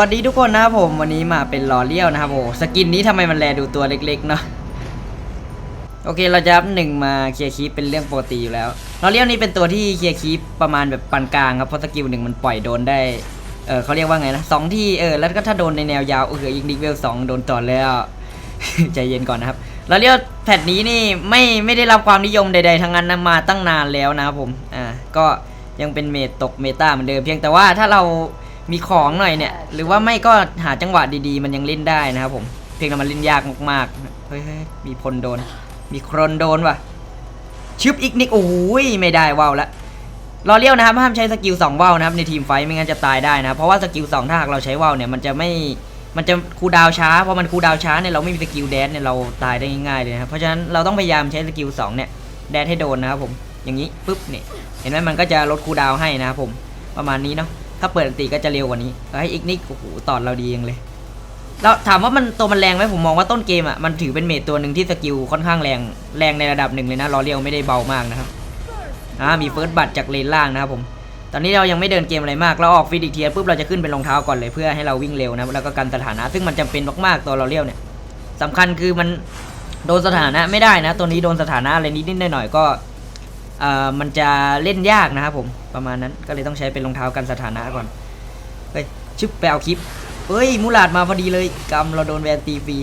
สวัสดีทุกคนนะครับผมวันนี้มาเป็นลอเลียวนะครับโอ้สกินนี้ทำไมมันแลดูตัวเล็กๆเนาะโอเคเราจะอัพหนึ่งมาเคลียร์คีปเป็นเรื่องปกติอยู่แล้วลอเลียวนี่เป็นตัวที่เคลียร์คีปประมาณแบบปานกลางครับเพราะสกิลหนึ่งมันปล่อยโดนได้เออเขาเรียกว่าไงนะสองที่เออแล้วก็ถ้าโดนในแนวยาวเอออีกนิเวลสองโดนต่อแล้วใจเย็นก่อนนะครับลอเลียวแพทนี้นี่ไม่ไม่ได้รับความนิยมใดๆทั้งนั้นนะมาตั้งนานแล้วนะครับผมอ่าก็ยังเป็นเมตตกเมตาเหมือนเดิมเพียงแต่ว่าถ้าเรา มีของหน่อยเนี่ย หรือว่าไม่ก็หาจังหวะดีๆ มันยังเล่นได้นะครับผม เพียงแต่มันเล่นยากมากๆ เฮ้ยมีพลโดน มีครนโดนว่ะชึบอีกนิกโอ้ยไม่ได้ว่าวละรอเลี้ยวนะครับห้ามใช้สกิล2ว่าวนะครับในทีมไฟไม่งั้นจะตายได้นะเพราะว่าสกิล2ถ้าหากเราใช้ว่าวเนี่ยมันจะไม่มันจะคูดาวช้าเพราะมันคูดาวช้าเนี่ยเราไม่มีสกิลแดนเนี่ยเราตายได้ง่ายๆเลยนะครับเพราะฉะนั้นเราต้องพยายามใช้สกิล2เนี่ยแดนให้โดนนะครับผมอย่างนี้ปุ๊บเนี่ยเห็นไหมมันก็จะลดคูดาวให้นะครับผมประมาณนี้เนาะ ถ้าเปิดอันติก็จะเร็วกว่านี้แล้วให้อีกนิกโอ้โหตอนเราดียังเลยแล้วถามว่ามันตัวมันแรงไหมผมมองว่าต้นเกมอะมันถือเป็นเมจตัวหนึ่งที่สกิลค่อนข้างแรงแรงในระดับหนึ่งเลยนะรอเรียวไม่ได้เบามากนะครับอ่ามีเฟิร์สบัตจากเลนล่างนะครับผมตอนนี้เรายังไม่เดินเกมอะไรมากเราออกฟิดิกเทียปุ๊บเราจะขึ้นเป็นรองเท้าก่อนเลยเพื่อให้เราวิ่งเร็วนะแล้วก็กันสถานะ ซึ่งมันจำเป็นมากๆตัวรอเรียวเนี่ยสำคัญคือมันโดนสถานะไม่ได้นะ ตัวนี้โดนสถานะอะไรนิดๆหน่อยๆก็เอ่อ มันจะเล่นยากนะครับผมประมาณนั้นก็เลยต้องใช้เป็นรองเท้ากันสถานะก่อนเฮ้ยชึบไปเอาคลิปเฮ้ยมูลาดมาพอดีเลยกำเราโดนแวนตีฟรี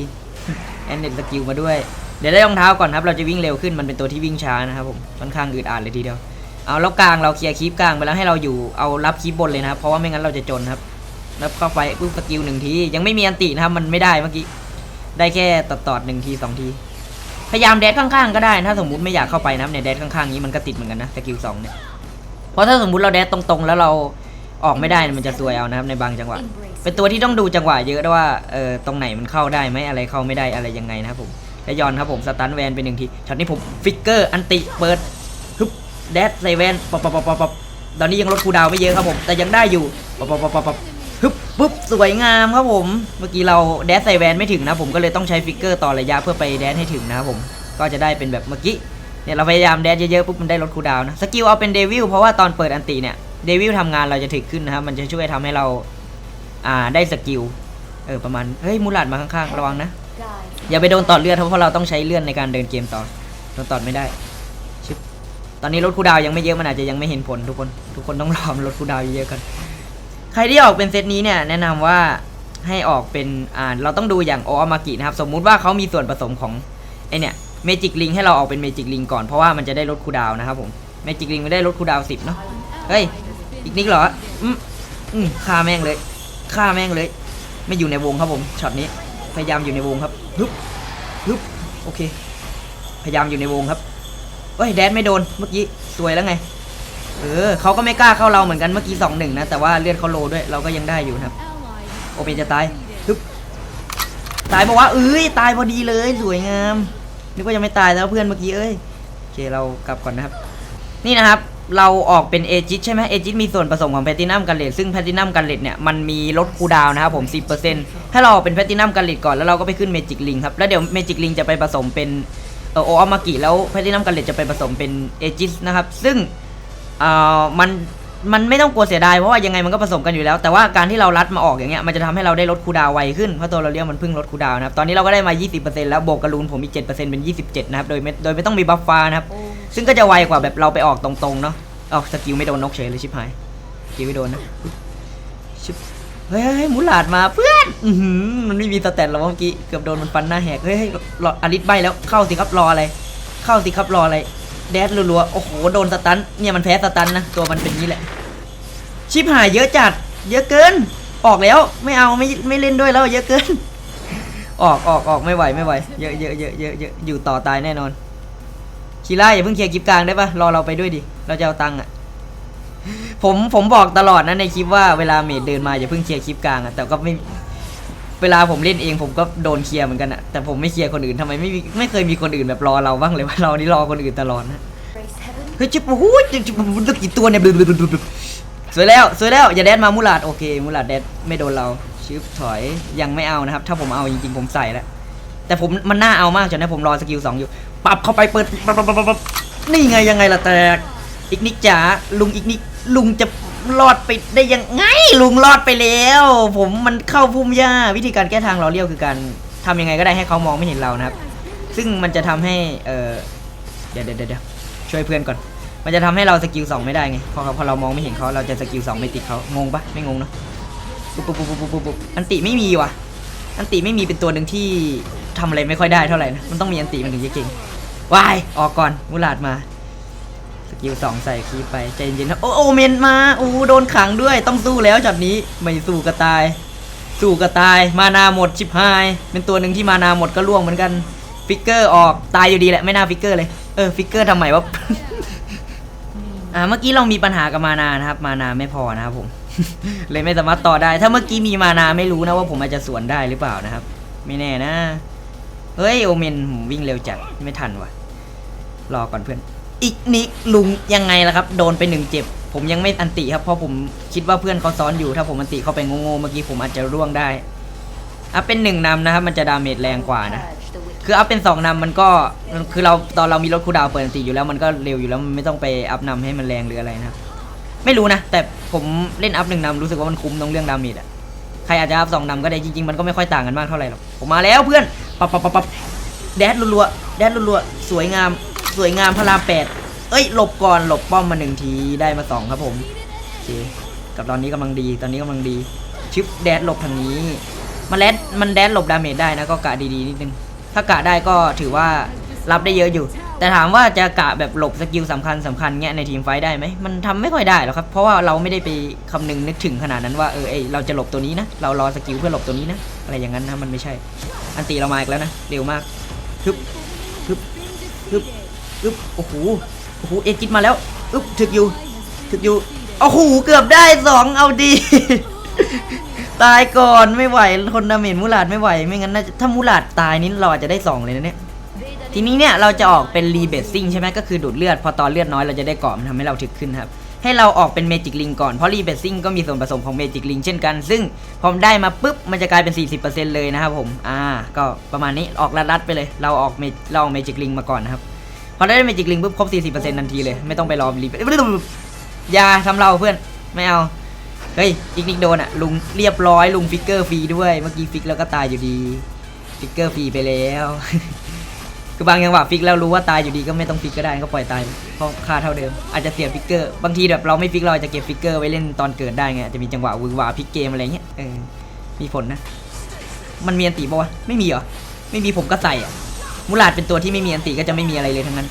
แอนเน็ตสกิลมาด้วย เดี๋ยวได้รองเท้าก่อนครับ เราจะวิ่งเร็วขึ้นมันเป็นตัวที่วิ่งช้านะครับผมค่อนข้างอึดอัดเลยทีเดียวเอาแล้วกลางเราเคลียร์คลิปกลางไปแล้วให้เราอยู่เอารับคลิปบนเลยนะครับเพราะว่าไม่งั้นเราจะจนครับแล้วเข้าไปปุ๊บสกิลหนึ่งทียังไม่มีอันตินะครับมันไม่ได้เมื่อกี้ได้แค่ตอดตอดหนึ่งทีสองที พยายามแดดข้างๆก็ได้ ถ้าสมมุติไม่อยากเข้าไปนะครับเนี่ยแดดข้างๆนี้มันก็ติดเหมือนกันนะสกิลสองเนี่ย เพราะถ้าสมมุติเราแดดตรงๆ แล้วเราออกไม่ได้มันจะซวยเอานะครับในบางจังหวะ เป็นตัวที่ต้องดูจังหวะเยอะด้วยว่าเออตรงไหนมันเข้าได้ไหมอะไรเข้าไม่ได้อะไรยังไงนะครับผมและยอนครับผมสตันแวนเป็นหนึ่งทีช็อตนี้ผมฟิกเกอร์อันติเปิดฮึบแดดใส่แวนปอบปอบปอบปอบตอนนี้ยังลดคูดาวไม่เยอะครับผมแต่ยังได้อยู่ปอบปอบปอบปอบ ปุ๊บสวยงามครับผม เมื่อกี้เราแดดใส่แวนไม่ถึงนะผมก็เลยต้องใช้ฟิกเกอร์ต่อระยะเพื่อไปแดดให้ถึงนะครับผมก็จะได้เป็นแบบเมื่อกี้เนี่ยเราพยายามแดดเยอะๆปุ๊บมันได้ลดคูดาวนะสกิลเอาเป็นเดวิลเพราะว่าตอนเปิดอันติเนี่ยเดวิลทำงานเราจะถึกขึ้นนะครับมันจะช่วยทำให้เราอ่าได้สกิลเออประมาณเฮ้ยมูลัดมาข้างๆระวังนะอย่าไปโดนตอดเลือดเพราะเราต้องใช้เลื่อนในการเดินเกมต่อโดนตอดไม่ได้ชิบตอนนี้รถคูดาวยังไม่เยอะมันอาจจะยังไม่เห็นผลทุกคน ทุกคนต้องรอรถคูดาวเยอะๆกัน ใครที่ออกเป็นเซตนี้เนี่ยแนะนำว่าให้ออกเป็นอ่าเราต้องดูอย่างโออามากินะครับ สมมุติว่าเขามีส่วนผสมของไอเนี่ยเมจิกลิงให้เราออกเป็นเมจิกลิงก่อนเพราะว่ามันจะได้ลดคูดาวนะครับผมเมจิกลิงไม่ได้ลดคูดาวสิบเนาะเฮ้ยอีกนิดเหรออืมอืมฆ่าแม่งเลยฆ่าแม่งเลย ไม่อยู่ในวงครับผมช็อตนี้พยายามอยู่ในวงครับฮึบฮึบโอเค พยายามอยู่ในวงครับเฮ้ยแดนไม่โดนเมื่อกี้สวยแล้วไง ออเขาก็ไม่กล้าเข้าเราเหมือนกันเมื่อกี้สองหนึ่งนะ แต่ว่าเลือดเขาโลด้วยเราก็ยังได้อยู่นะครับ โอเปนจะตายฮึบตายบอกว่าเอ้ยตายพอดีเลยสวยงามนึกว่ายังไม่ตายแล้วเพื่อนเมื่อกี้เอ้ยโอเคเรากลับก่อนนะครับ นี่นะครับเราออกเป็นเอจิตใช่ไหมเอจิตมีส่วนผสมของแพตินัมกันเลตซึ่งแพตินัมกันเลตเนี่ยมันมีลดคูลดาวน์นะครับผม 10%ให้เราออกเป็นแพตินัมกันเลตก่อนแล้วเราก็ไปขึ้นเมจิกลิงครับ แล้วเดี๋ยวเมจิกลิงจะไปผสมเป็นเออโออามากิแล้วแพตินัมกันเลตจะไปผสมเป็นเอจิตนะครับ ซึ่ง เอ่อมันมันไม่ต้องกลัวเสียดายเพราะว่ายังไงมันก็ผสมกันอยู่แล้ว แต่ว่าการที่เรารัดมาออกอย่างเงี้ยมันจะทำให้เราได้ลดคูลดาวน์ไวขึ้นเพราะตัวเราเรียกมันเพิ่งลดคูลดาวน์นะครับตอนนี้เราก็ได้มา 20%แล้วบวกกระลูนผมมี7%เป็น 27นะครับโดยไม่โดยไม่ต้องมีบัฟฟ้านะครับซึ่งก็จะไวกว่าแบบเราไปออกตรงๆเนาะออกสกิลไม่โดนนกเฉยเลยชิบหายสกิลไม่โดนนะชิบเฮ้ยเฮ้ยหมูหลาดมาเพื่อนอือหือมันไม่มีสแตทแล้วเมื่อกี้เกือบโดนมันฟันหน้าแหกเฮ้ยเฮ้ยรออลิสใบแล้วเข้าสิครับรออะไรเข้าสิครับรออะไร แดดรัวๆ โอ้โห โดนสตัน เนี่ยมันแพ้สตันนะ ตัวมันเป็นอย่างนี้แหละ ชิบหายเยอะจัด เยอะเกิน ออกแล้ว ไม่เอา ไม่ ไม่เล่นด้วยแล้ว เยอะเกิน ออกออกออกไม่ไหว ไม่ไหว เยอะเยอะเยอะเยอะเยอะอยู่ต่อตายแน่นอน คีร่าอย่าเพิ่งเคลียร์คลิปกลางได้ปะรอเราไปด้วยดิ เราจะเอาตังค์อะผม ผมบอกตลอดนะในคลิปว่าเวลาเมดเดินมาอย่าเพิ่งเคลียร์คลิปกลางอะแต่ก็ไม่ เวลาผมเล่นเองผมก็โดนเคลียร์เหมือนกันอะแต่ผมไม่เคลียร์คนอื่นทำไมไม่มีไม่เคยมีคนอื่นแบบรอเราบ้างเลยว่าเรานี่รอคนอื่นตลอดนะเฮ้ยจิบโอ้โหจิบจิ๊บลึกกี่ตัวเนี่ยสวยแล้วสวยแล้วอย่าแดดมามูลาดโอเคมูลาดแดดไม่โดนเราชิบถอยยังไม่เอานะครับ ถ้าผมเอาจริงๆผมใส่แล้วแต่ผมมันน่าเอามากจนนะผมรอสกิลสองอยู่ปรับเข้าไปเปิดนี่ไงยังไงล่ะแตกอีกนิกจ๋าลุงอีกนิกลุงจะ รอดไปได้ยังไงลุงรอดไปแล้ว ผมมันเข้าพุ่มหญ้า วิธีการแก้ทางเราเรียวคือการทำยังไงก็ได้ให้เขามองไม่เห็นเรานะครับ ซึ่งมันจะทำให้เออเดี๋ยวเดี๋ยวเดี๋ยวช่วยเพื่อนก่อน มันจะทำให้เราสกิลสองไม่ได้ไงพอพอเรามองไม่เห็นเขาเราจะสกิลสองไม่ติดเขางงปะไม่งงเนาะปุ๊บปุ๊บปุ๊บปุ๊บปุ๊บปุ๊บอันติไม่มีว่ะ อันติไม่มีเป็นตัวหนึ่งที่ทำอะไรไม่ค่อยได้เท่าไหร่นะมันต้องมีอันติมันถึงจะเก่งวายออกก่อนมุลาดมา กิลสองใส่คีไปใจเย็นนะโอโอเมนมาโอ้โดนขังด้วยต้องสู้แล้วช็อตนี้ไม่สู้ก็ตาย สู้ก็ตายมานาหมดชิบหาย เป็นตัวหนึ่งที่มานาหมดก็ล่วงเหมือนกันฟิกเกอร์ออกตายอยู่ดีแหละไม่น่าฟิกเกอร์เลยเออฟิกเกอร์ทำไมวะอ่าเมื่อกี้เรามีปัญหากับมานานะครับ มานาไม่พอนะครับผม เลยไม่สามารถต่อได้ ถ้าเมื่อกี้มีมานาไม่รู้นะว่าผมอาจจะสวนได้หรือเปล่านะครับ ไม่แน่นะเฮ้ยโอเมนผมวิ่งเร็วจัดไม่ทันว่ะ รอก่อนเพื่อน อีกนิกลุงยังไงล่ะครับ โดนไปหนึ่งเจ็บ ผมยังไม่อันติครับ เพราะผมคิดว่าเพื่อนเขาซ้อนอยู่ ถ้าผมอันติเข้าไปโง่ๆเมื่อกี้ผมอาจจะร่วงได้อะเป็นหนึ่งนำนะครับ มันจะดาเมจแรงกว่านะ คืออัพเป็นสองนำมันก็คือเราตอนเรามีรถคูดาวเปิดอันติอยู่แล้วมันก็เร็วอยู่แล้วมันไม่ต้องไปอัพนำให้มันแรงหรืออะไรนะครับไม่รู้นะ แต่ผมเล่นอัพหนึ่งนำรู้สึกว่ามันคุ้มตรงเรื่องดาเมจอะใครอาจจะอัพสองนำก็ได้จริงๆ มันก็ไม่ค่อยต่างกันมากเท่าไหร่หรอกผมมาแล้วเพื่อนปับปับปับปับแดดรัวๆแดดรัวๆสวยงาม สวยงามพระรามแปดเอ้ย หลบก่อนหลบป้อมมาหนึ่งทีได้มาสองครับผมโอเคกับตอนนี้กำลังดีตอนนี้กำลังดีชิปแดดหลบทางนี้ มันแดดมันแดดหลบดาเมจได้นะก็กะดีๆนิดนึงถ้ากะได้ก็ถือว่ารับได้เยอะอยู่ แต่ถามว่าจะกะแบบหลบสกิลสำคัญสำคัญเงี้ยในทีมไฟได้ไหมมันทำไม่ค่อยได้หรอกครับเพราะว่าเราไม่ได้ไปคำนึงนึกถึงขนาดนั้นว่าเออเอเราจะหลบตัวนี้นะเรารอสกิลเพื่อหลบตัวนี้นะอะไรอย่างนั้นนะมันไม่ใช่ อันตีเรามาอีกแล้วนะเร็วมากฮึบฮึบฮึบ ฮึบโอ้โหโอ้โหเอจิตมาแล้วอึ๊บถึกอยู่ถึกอยู่โอ้โหเกือบได้สองเอาดี ตายก่อนไม่ไหวทนดาเมจมูลาดไม่ไหวไม่งั้นนะถ้ามูลาดตายนี่เราอาจจะได้สองเลยนะเนี่ยทีนี้เนี่ยเราจะออกเป็นรีเบสซิ่งใช่ไหมก็คือดูดเลือดพอตอนเลือดน้อยเราจะได้เกาะมันทำให้เราถึกขึ้นครับให้เราออกเป็นเมจิกลิงก่อนเพราะรีเบสซิ่งก็มีส่วนผสมของเมจิกลิงเช่นกัน ซึ่งพอได้มาปุ๊บมันจะกลายเป็น 40%เลยนะครับผมอ่าก็ประมาณนี้ออกรัดๆไปเลย เราออกเมเราออกเมจิกลิงมาก่อนนะครับ พอได้เมจิกลิงปุ๊บครบ 40%ทันทีเลย ไม่ต้องไปรอรีอย่าทำเราเพื่อน ไม่เอา เฮ้ยอีกนิกโดนอะลุงเรียบร้อยลุงฟิกเกอร์ฟรีด้วย เมื่อกี้ฟิกแล้วก็ตายอยู่ดี ฟิกเกอร์ฟรีไปแล้ว คือบางจังหวะฟิกแล้วรู้ว่าตายอยู่ดีก็ไม่ต้องฟิกก็ได้ก็ปล่อยตาย เพราะค่าเท่าเดิม อาจจะเสียฟิกเกอร์ บางทีแบบเราไม่ฟิกเราจะเก็บฟิกเกอร์ไว้เล่นตอนเกิดได้ไงจะมีจังหวะวือวาพลิกเกมอะไรเงี้ย เออ มีผลนะ มันมีอันติปะวะไม่มีเหรอ ไม่มีผมก็ใส่อะ มูลาดเป็นตัวที่ไม่มีอันติก็จะไม่มีอะไรเลยทั้งนั้น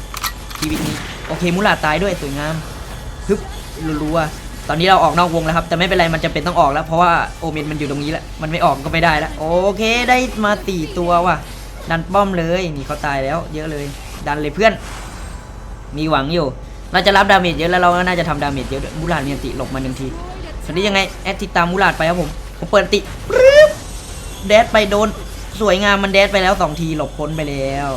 ชีวิตนี้โอเคมูลาดตายด้วยสวยงามฮึบรัวๆตอนนี้เราออกนอกวงแล้วครับแต่ไม่เป็นไรมันจะเป็นต้องออกแล้ว เพราะว่าโอเมนมันอยู่ตรงนี้แล้วมันไม่ออกก็ไม่ได้แล้วโอเคได้มาตีตัวว่ะดันป้อมเลยนี่เขาตายแล้วเยอะเลย ดันเลยเพื่อน มีหวังอยู่ เราจะรับดาเมจเยอะแล้วเราก็น่าจะทำดาเมจเยอะด้วยมูลาดเมียนติหลบมาหนึ่งทีสวัสดียังไงแอดติดตามมูลาดไปครับผมผมเปิดติปรึ๊บแดดไปโดน สวยงามมันแดดไปแล้วสองทีหลบพ้นไปแล้ว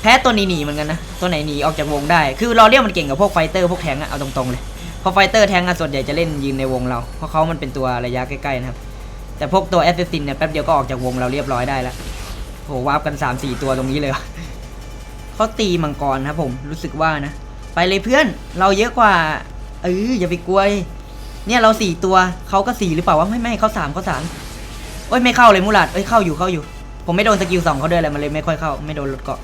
แพ้ตัวนี้หนีเหมือนกันนะ ตัวไหนหนีออกจากวงได้ คือราเรียกมันเก่งกับพวกไฟเตอร์พวกแทงอะเอาตรงๆเลย พอไฟเตอร์แทงอะส่วนใหญ่จะเล่นยืนในวงเรา เพราะเขามันเป็นตัวระยะใกล้ๆนะครับ แต่พวกตัวแอสซิสซินเนี่ยแป๊บเดียวก็ออกจากวงเราเรียบร้อยได้แล้วโหวาร์ปกันสามสี่ตัวตรงนี้เลยเขาตีมังกรครับผมรู้สึกว่านะ ไปเลยเพื่อนเราเยอะกว่าเอออย่าไปกลัวเนี่ยเราสี่ตัวเขาก็สี่หรือเปล่าวะไม่ไม่เขาสามเขาสาม โอ้ยไม่เข้าเลยมูลาดเอ้ยเข้าอยู่เข้าอยู่ ผมไม่โดนสกิลสองเขาด้วยแหละมันเลยไม่ค่อยเข้าไม่โดนรถเกาะ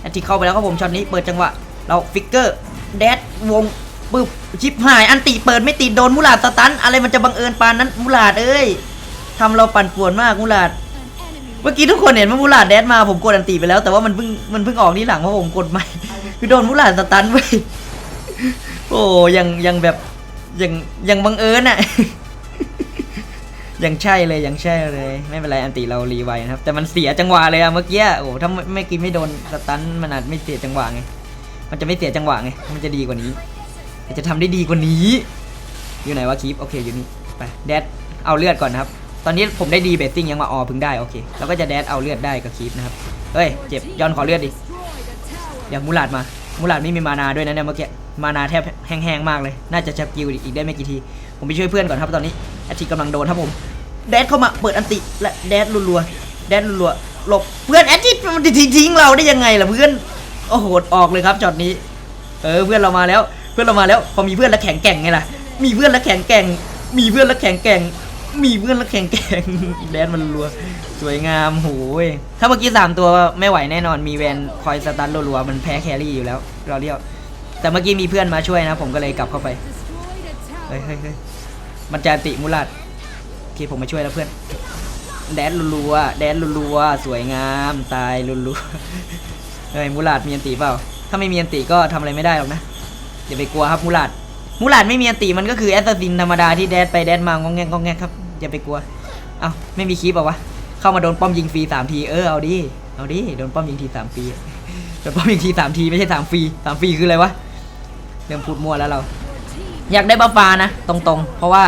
แอตติเข้าไปแล้วครับผมช็อตนี้เปิดจังหวะเราฟิกเกอร์แดดวงปึ๊บชิปหาย อันติเปิดไม่ติดโดนมูลาดสตันอะไรมันจะบังเอิญปานนั้นมูลาดเอ้ยทำเราปั่นป่วนมากมูลาดเมื่อกี้ทุกคนเห็นว่ามูลาดแดดมาผมกดอันตีไปแล้วแต่ว่ามันเพิ่งมันเพิ่งออกนี่หลังเพราะผมกดใหม่คือโดนมูลาดสตันไปโอ้ยังยังแบบยังยังบังเอิญอะ ยังใช่เลยยังใช่เลย ไม่เป็นไรอันตีเรารีไวนะครับ แต่มันเสียจังหวะเลยอะเมื่อกี้โอ้ถ้าไม่กินไม่โดนสตันมันอาจไม่เสียจังหวะไงมันจะไม่เสียจังหวะไงมันจะดีกว่านี้จะทำได้ดีกว่านี้ อยู่ไหนวะคีปโอเคอยู่นี่ไปแดดเอาเลือดก่อนนะครับ ตอนนี้ผมได้ดีเบสซิ่งยังมาออพึ่งได้โอเคแล้วก็จะแดดเอาเลือดได้กับคีปนะครับเฮ้ยเจ็บย้อนขอเลือดดิเดี๋ยวมูลาดมามูลาดไม่มีมานาด้วยนะเนี่ยเมื่อกี้มานาแทบแห้งๆมากเลย น่าจะชักกิวอีกได้ไม่กี่ที ผมไปช่วยเพื่อนก่อนครับตอนนี้อาทิกำลังโดนครับผมแดดเข้ามาเปิดอันติและแดดรัวๆแดดรัวๆหลบเพื่อนแอดจิมันจะทิ้งเราได้ยังไงล่ะเพื่อนโอ้โหออกเลยครับจอดนี้ เออเพื่อนเรามาแล้ว เพื่อนเรามาแล้วพอมีเพื่อนแล้วแข็งแกร่งไงล่ะมีเพื่อนและแข็งแกร่ง มีเพื่อนและแข็งแกร่ง มีเพื่อนและแข็งแกร่งแดนมันรัวสวยงามโหยถ้าเมื่อกี้สามตัวไม่ไหวแน่นอนมีแวนคอยสตันรัวๆมันแพ้แครี่อยู่แล้ว เราเรียกแต่เมื่อกี้มีเพื่อนมาช่วยนะ ผมก็เลยกลับเข้าไป เฮ้ยเฮ้ยเฮ้ยมันจะอันติมุลัดโอเคผมมาช่วยแล้วเพื่อน แดนรัวๆแดนรัวๆสวยงามตายรัวๆเฮ้ยมูลาดมีอันติเปล่า ถ้าไม่มีอันติก็ทำอะไรไม่ได้หรอกนะอย่าไปกลัวครับมูลาดมูลาดไม่มีอันติมันก็คือแอสซัสซินธรรมดาที่แดดไปแดดมางองแงงงองแงงครับอย่าไปกลัวเอ้าไม่มีคลิปเปล่าวะเข้ามาโดนป้อมยิงฟรีสามทีเออเอาดิเอาดิโดนป้อมยิงทีสามฟรีโดนป้อมยิงทีสามทีไม่ใช่สามฟรีสามฟรีคืออะไรวะเริ่มพูดมั่วแล้วเรา อยากได้บัฟฟ้านะตรงๆ เพราะว่า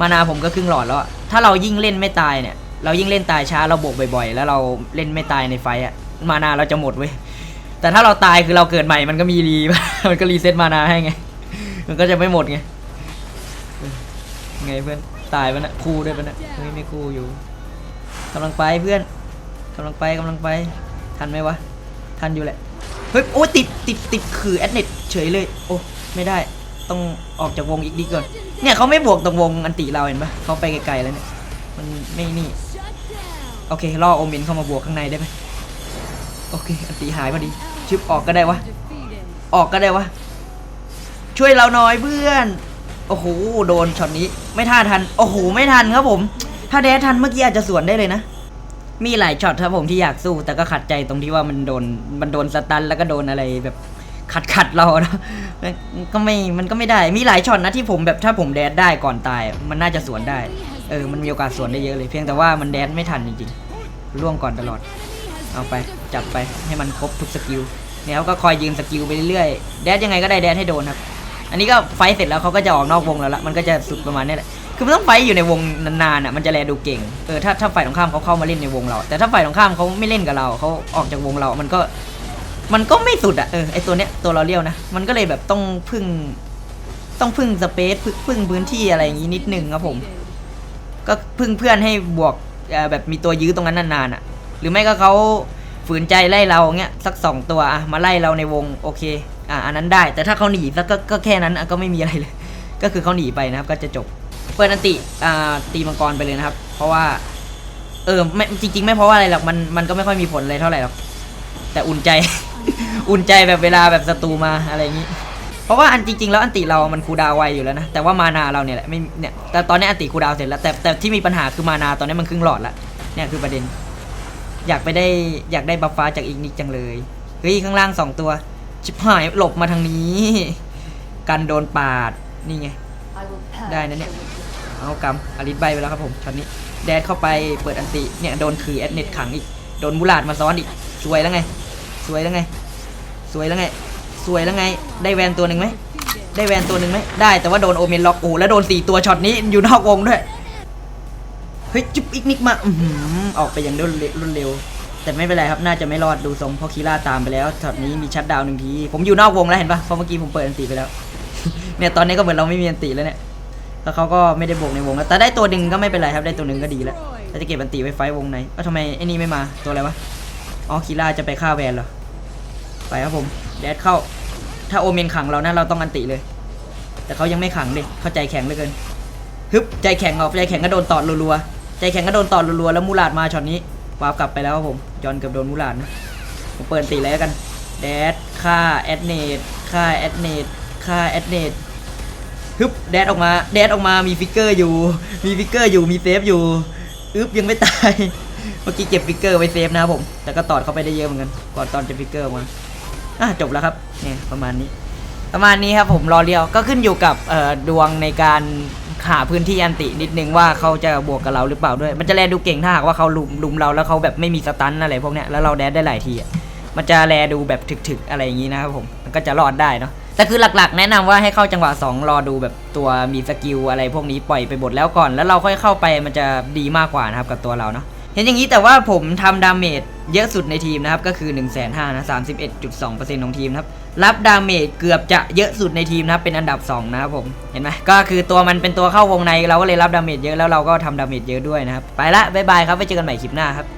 มานาผมก็ครึ่งหลอดแล้วถ้าเรายิ่งเล่นไม่ตายเนี่ย เรายิ่งเล่นตายช้าเราบวกบ่อยๆ แล้วเราเล่นไม่ตายในไฟอะมานาเราจะหมดเว้ยแต่ถ้าเราตายคือเราเกิดใหม่มันก็มีรี มันก็รีเซ็ตมานาให้ไง มันก็จะไม่หมดไงไงเพื่อนตายปะเนะคู่ด้วยปะเนะเฮ้ยไม่คู่อยู่กำลังไปเพื่อนกำลังไปกำลังไปทันไหมวะทันอยู่แหละเฮ้ยโอ้ติดติดติดคือแอดเน็ตเฉยเลย โอ้ไม่ได้ ต้องออกจากวงอีกดีก่อน เนี่ยเขาไม่บวกตรงวงอันติเราเห็นปะเขาไปไกลๆแล้วเนี่ย มันไม่นี่ โอเคล่อโอเมนเข้ามาบวกข้างในได้ไหมโอเค อันตีหายพอดี ชึบออกก็ได้วะ ออกก็ได้วะ ช่วยเราหน่อยเพื่อน โอ้โห โดนช็อตนี้ ไม่ท่าทัน โอ้โห ไม่ทันครับผม ถ้าแดทันเมื่อกี้อาจจะสวนได้เลยนะมีหลายช็อตครับผมที่อยากสู้แต่ก็ขัดใจตรงที่ว่ามันโดนมันโดนสตันแล้วก็โดนอะไรแบบ ขัดขัดเราเนาะก็ไม่มันก็ไม่ได้มีหลายช็อตนะที่ผมแบบถ้าผมแดดได้ก่อนตาย มันน่าจะสวนได้ เออ มันมีโอกาสสวนได้เยอะเลย เพียงแต่ว่ามันแดดไม่ทันจริงๆล่วงก่อนตลอด เอาไปจัดไปให้มันครบทุกสกิลเนี่ยเขาก็คอยยืมสกิลไปเรื่อยๆแดดยังไงก็ได้แดดให้โดนครับ อันนี้ก็ไฟเสร็จแล้วเขาก็จะออกนอกวงแล้วละมันก็จะสุดประมาณนี้แหละคือมันต้องไฟอยู่ในวงนานๆอะมันจะแลดูเก่งเออถ้าถ้าฝ่ายตรงข้ามเขาเข้ามาเล่นในวงเรา แต่ถ้าฝ่ายตรงข้ามเขาไม่เล่นกับเราเขาออกจากวงเรา มันก็ มันก็ไม่สุดอะเออไอตัวเนี้ยตัวเราเลี้ยวนะ มันก็เลยแบบต้องพึ่ง ต้องพึ่งสเปซพึ่งพึ่งพื้นที่อะไรอย่างงี้นิดนึงครับผม ก็พึ่งเพื่อนให้บวกแบบมีตัวยื้อตรงนั้นนานๆอะหรือไม่ก็เขาฝืนใจไล่เราเงี้ยสักสองตัวอะมาไล่เราในวงโอเคอะอันนั้นได้ แต่ถ้าเขาหนีสักก็ก็แค่นั้นก็ไม่มีอะไรเลย ก็คือเขาหนีไปนะครับ ก็จะจบเปิดอันติอ่าตีมังกรไปเลยนะครับ เพราะว่า เออไม่จริง ๆ ไม่เพราะว่าอะไรหรอกมันมันก็ไม่ค่อยมีผลอะไรเท่าไหร่หรอกแต่อุ่นใจ อุ่นใจแบบเวลาแบบศัตรูมาอะไรอย่างนี้ เพราะว่าอันจริง ๆ แล้วอันติเรามันคูดาวไวอยู่แล้วนะ แต่ว่ามานาเราเนี่ยแหละไม่เนี่ยแต่ตอนนี้อันติคูดาวเสร็จแล้วแต่แต่ที่มีปัญหาคือมานาตอนนี้มันครึ่งหลอดละเนี่ยคือประเด็น อยากไปได้อยากได้บัฟฟ้าจากอีกนิกจังเลยเฮ้ยข้างล่างสองตัวชิบหายหลบมาทางนี้ กันโดนปาดนี่ไงได้นะเนี่ยเอากำอลิสใบไปแล้วครับผมช็อตนี้แดดเข้าไปเปิดอันติเนี่ยโดนคือแอดเน็ตขังอีกโดนมูลาดมาซ้อนอีกสวยแล้วไงสวยแล้วไง สวยแล้วไง สวยแล้วไง ได้แวนตัวหนึ่งไหม ได้แวนตัวหนึ่งไหม ได้แต่ว่าโดนโอเมนล็อกโอ้แล้วโดนสี่ตัวช็อตนี้อยู่นอกวงด้วย เฮ้ยจุ๊บอีกนิกมาอือออกไปอย่างรวดเร็วรเร็ว แต่ไม่เป็นไรครับ น่าจะไม่รอดดูทรงเพราะคีร่าตามไปแล้วช็อตนี้มีชัดดาวหนึ่งที ผมอยู่นอกวงแล้วเห็นปะเพราะเมื่อกี้ผมเปิดอันติไปแล้ว เนี่ยตอนนี้ก็เหมือนเราไม่มีอันติแล้วเนี่ยแล้วเขาก็ไม่ได้บวกในวงแล้วแต่ได้ตัวหนึ่งก็ไม่เป็นไรครับ ได้ตัวหนึ่งก็ดีแล้วถ้าจะเก็บอันติไว้ไฟวงไหนก็ทำไมไอ้นี่ไม่มาตัวอะไรวะ อ๋อคีร่าจะไปฆ่าแวนเหรอ ไปครับผมแดดเข้า ถ้าโอเมนขังเรานะเราต้องอันติเลย แต่เขายังไม่ขังดิเข้าใจแข็งเหลือเกินฮึบใจแข็งออกใจแข็งก็โดนตอดรัวๆใจแข็งก็โดนตอดรัวๆแล้วมูลาดมาช็อตนี้วาร์ปกลับไปแล้วครับผมจอนเกับโดนมูลาดนะผมเปิดตีแล้วกันแดดฆ่าแอดเนตฆ่าแอดเนตฆ่าแอดเนตฮึบแดดออกมาแดดออกมามีฟิกเกอร์อยู่ มีฟิกเกอร์อยู่มีเซฟอยู่อึ๊บยังไม่ตายเมื่อกี้เก็บฟิกเกอร์ไว้เซฟนะครับผม แต่ก็ตอดเข้าไปได้เยอะเหมือนกันก่อนตอนจะฟิกเกอร์มา อะจบแล้วครับเนี่ยประมาณนี้ ประมาณนี้ครับผมรอเรียวก็ขึ้นอยู่กับเอ่อดวงในการหาพื้นที่อันตินิดนึงว่าเขาจะบวกกับเราหรือเปล่าด้วย มันจะแลดูเก่งถ้าหากว่าเขาลุมลุมเราแล้วเขาแบบไม่มีสตันอะไรพวกเนี้ยแล้วเราแดดได้หลายทีอะมันจะแลดูแบบถึกๆอะไรอย่างนี้นะครับผมมันก็จะรอดได้เนาะแต่คือหลักๆ แนะนำว่าให้เข้าจังหวะ 2 รอดูแบบตัวมีสกิลอะไรพวกนี้ปล่อยไปบทแล้วก่อน แล้วเราค่อยเข้าไปมันจะดีมากกว่านะครับกับตัวเราเนาะ ห็นอย่างนี้แต่ว่าผมทำดาเมจเยอะสุดในทีมนะครับ ก็คือ 1 5 0 0 0 0นะ31.2%ของทีมนะครับ รับดาเมจเกือบจะเยอะสุดในทีมนะครับ เป็นอันดับ 2 นะครับผม เห็นไหมก็คือตัวมันเป็นตัวเข้าวงในเราก็เลยรับดาเมจเยอะแล้วเราก็ทำดาเมจเยอะด้วยนะครับ ไปละบ๊ายบายครับ ไว้เจอกันใหม่คลิปหน้าครับ